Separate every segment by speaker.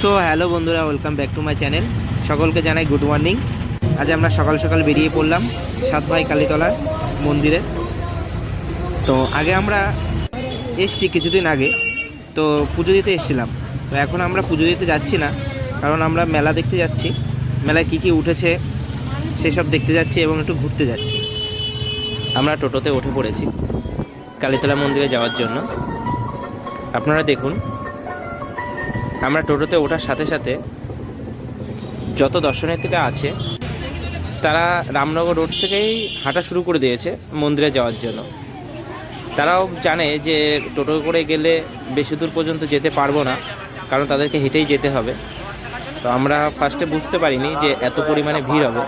Speaker 1: So hello বন্ধুরা welcome back to my channel সকলকে জানাই গুড মর্নিং আজ আমরা সকাল সকাল বেরিয়ে পড়লাম সাত ভাই কালীতলা মন্দিরে। তো আগে আমরা এসছি কিছুদিন আগে, তো পুজো দিতে এসেছিলাম। তো এখন আমরা পুজো দিতে যাচ্ছি না, কারণ আমরা মেলা দেখতে যাচ্ছি। মেলায় কী কী উঠেছে সেসব দেখতে যাচ্ছি এবং একটু ঘুরতে যাচ্ছি। আমরা টোটোতে উঠে পড়েছি কালীতলা মন্দিরে যাওয়ার জন্য। আপনারা দেখুন। আমরা টোটোতে ওঠার সাথে সাথে যত দর্শনার্থীরা আছে, তারা রামনগর রোড থেকেই হাঁটা শুরু করে দিয়েছে মন্দিরে যাওয়ার জন্য। তারাও জানে যে টোটো করে গেলে বেশি দূর পর্যন্ত যেতে পারব না, কারণ তাদেরকে হেঁটেই যেতে হবে। তো আমরা ফার্স্টে বুঝতে পারিনি যে এত পরিমাণে ভিড় হবে।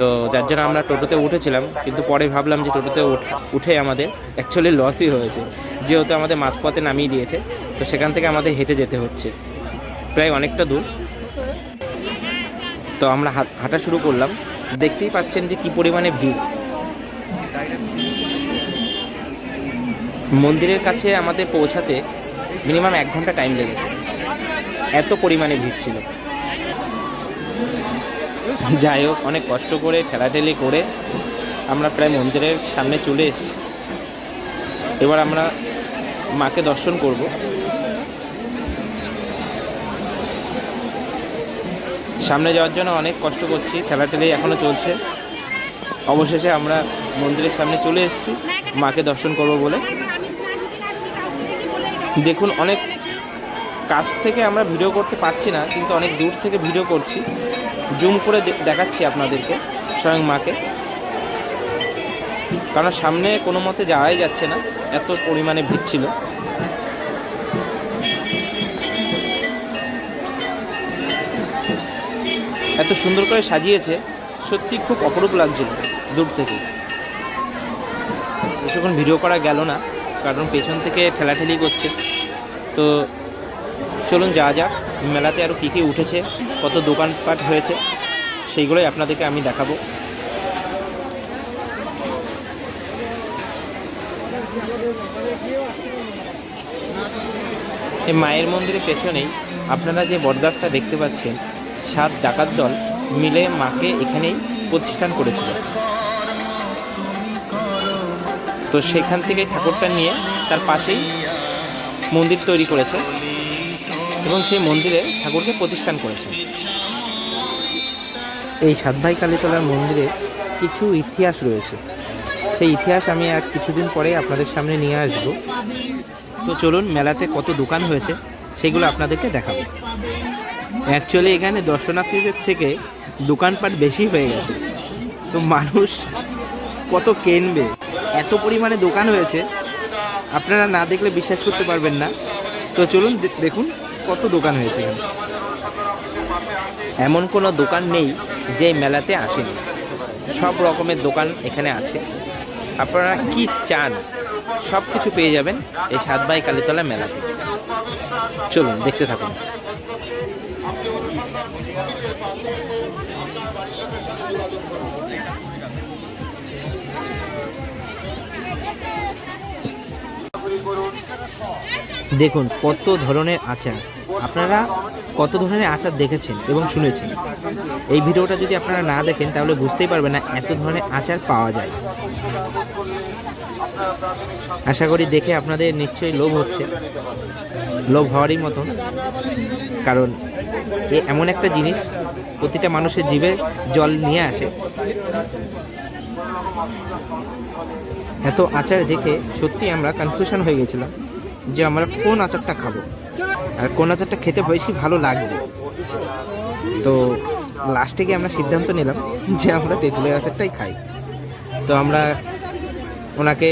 Speaker 1: তো যার জন্য আমরা টোটোতে উঠেছিলাম, কিন্তু পরে ভাবলাম যে টোটোতে উঠে আমাদের অ্যাকচুয়ালি লসই হয়েছে। যেহেতু আমাদের মাঝপথে নামিয়ে দিয়েছে, তো সেখান থেকে আমাদের হেঁটে যেতে হচ্ছে। প্রায় অনেকটা দূর। তো আমরা হাঁটা শুরু করলাম। দেখতেই পাচ্ছেন যে কি পরিমাণে ভিড়। মন্দিরের কাছে আমাদের পৌঁছাতে মিনিমাম এক ঘণ্টা টাইম লেগেছে। এত পরিমাণে ভিড় ছিল। যাই হোক, অনেক কষ্ট করে, ঠেলাঠেলি করে আমরা প্রায় মন্দিরের সামনে চলে এসেছি। এবার আমরা মাকে দর্শন করব। সামনে যাওয়ার জন্য অনেক কষ্ট করছি ঠেলাঠেলি এখনও চলছে। অবশেষে আমরা মন্দিরের সামনে চলে এসেছি, মাকে দর্শন করব বলে। দেখুন, অনেক কাছ থেকে আমরা ভিডিও করতে পারছি না, কিন্তু অনেক দূর থেকে ভিডিও করছি। জুম করে দেখাচ্ছি আপনাদেরকে, স্বয়ং মাকে। কারণ সামনে কোনো মতে যাওয়াই যাচ্ছে না। এত পরিমাণে ভিড় ছিল। এত সুন্দর করে সাজিয়েছে, সত্যি খুব অপরূপ লাগছিল দূর থেকে। বেশিক্ষণ ভিডিও করা গেল না, কারণ পেছন থেকে ঠেলাঠেলি করছে। তো চলুন যাওয়া যাক, মেলাতে আরও কী কী উঠেছে, কত দোকানপাট হয়েছে, সেইগুলোই আপনাদেরকে আমি দেখাবো। এই মায়ের মন্দিরের পেছনেই আপনারা যে বটগাছটা দেখতে পাচ্ছেন, সাত ডাকাত দল মিলে মাকে এখানেই প্রতিষ্ঠান করেছিল। তো সেখান থেকে ঠাকুরটা নিয়ে তার পাশেই মন্দির তৈরি করেছে এবং সেই মন্দিরে ঠাকুরকে প্রতিষ্ঠান করেছে। এই সাতভাই কালীতলার মন্দিরে কিছু ইতিহাস রয়েছে। সেই ইতিহাস আমি আর কিছুদিন পরে আপনাদের সামনে নিয়ে আসব। তো চলুন, মেলাতে কত দোকান হয়েছে সেগুলো আপনাদেরকে দেখাবো। অ্যাকচুয়ালি এখানে দর্শনার্থীদের থেকে দোকানপাট বেশি হয়ে গেছে। তো মানুষ কত কেনবে, এত পরিমাণে দোকান হয়েছে, আপনারা না দেখলে বিশ্বাস করতে পারবেন না। তো চলুন দেখুন কত দোকান হয়েছে এখানে। এমন কোনো দোকান নেই যে মেলাতে আসেনি। সব রকমের দোকান এখানে আছে। আপনারা কি চান সব কিছু পেয়ে যাবেন এই সাত সাতবাই কালীতলা মেলাতে। চলুন, দেখতে থাকুন। দেখুন, কত ধরনের আচার। আপনারা কত ধরনের আচার দেখেছেন এবং শুনেছেন? এই ভিডিওটা যদি আপনারা না দেখেন, তাহলে বুঝতেই পারবেন না এত ধরনের আচার পাওয়া যায়। আশা করি দেখে আপনাদের নিশ্চয়ই লোভ হচ্ছে। লোভ হওয়ারই মতন। কারণ এ এমন একটা জিনিস, প্রতিটা মানুষের জীবে জল নিয়ে আসে। এত আচার দেখে সত্যি আমরা কনফিউশন হয়ে গেছিলাম যে আমরা কোন আচারটা খাব? আর কোন আচারটা খেতে বেশি ভালো লাগবে? তো লাস্টে গিয়ে আমরা সিদ্ধান্ত নিলাম যে আমরা তেঁতুলের আচারটাই খাই। তো আমরা ওনাকে,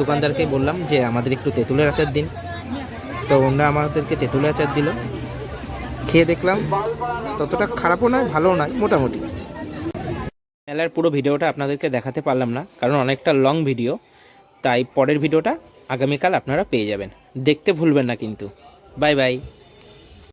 Speaker 1: দোকানদারকে বললাম যে আমাদের একটু তেঁতুলের আচার দিন। তো ওনারা আমাদেরকে তেঁতুলের আচার দিল। খেয়ে দেখলাম ততটা খারাপও নয়, ভালোও নয়, মোটামুটি। মেলার পুরো ভিডিওটা আপনাদেরকে দেখাতে পারলাম না, কারণ অনেকটা লং ভিডিও তাই পরের ভিডিওটা আগামীকাল আপনারা পেয়ে যাবেন। দেখতে ভুলবেন না কিন্তু। Bye bye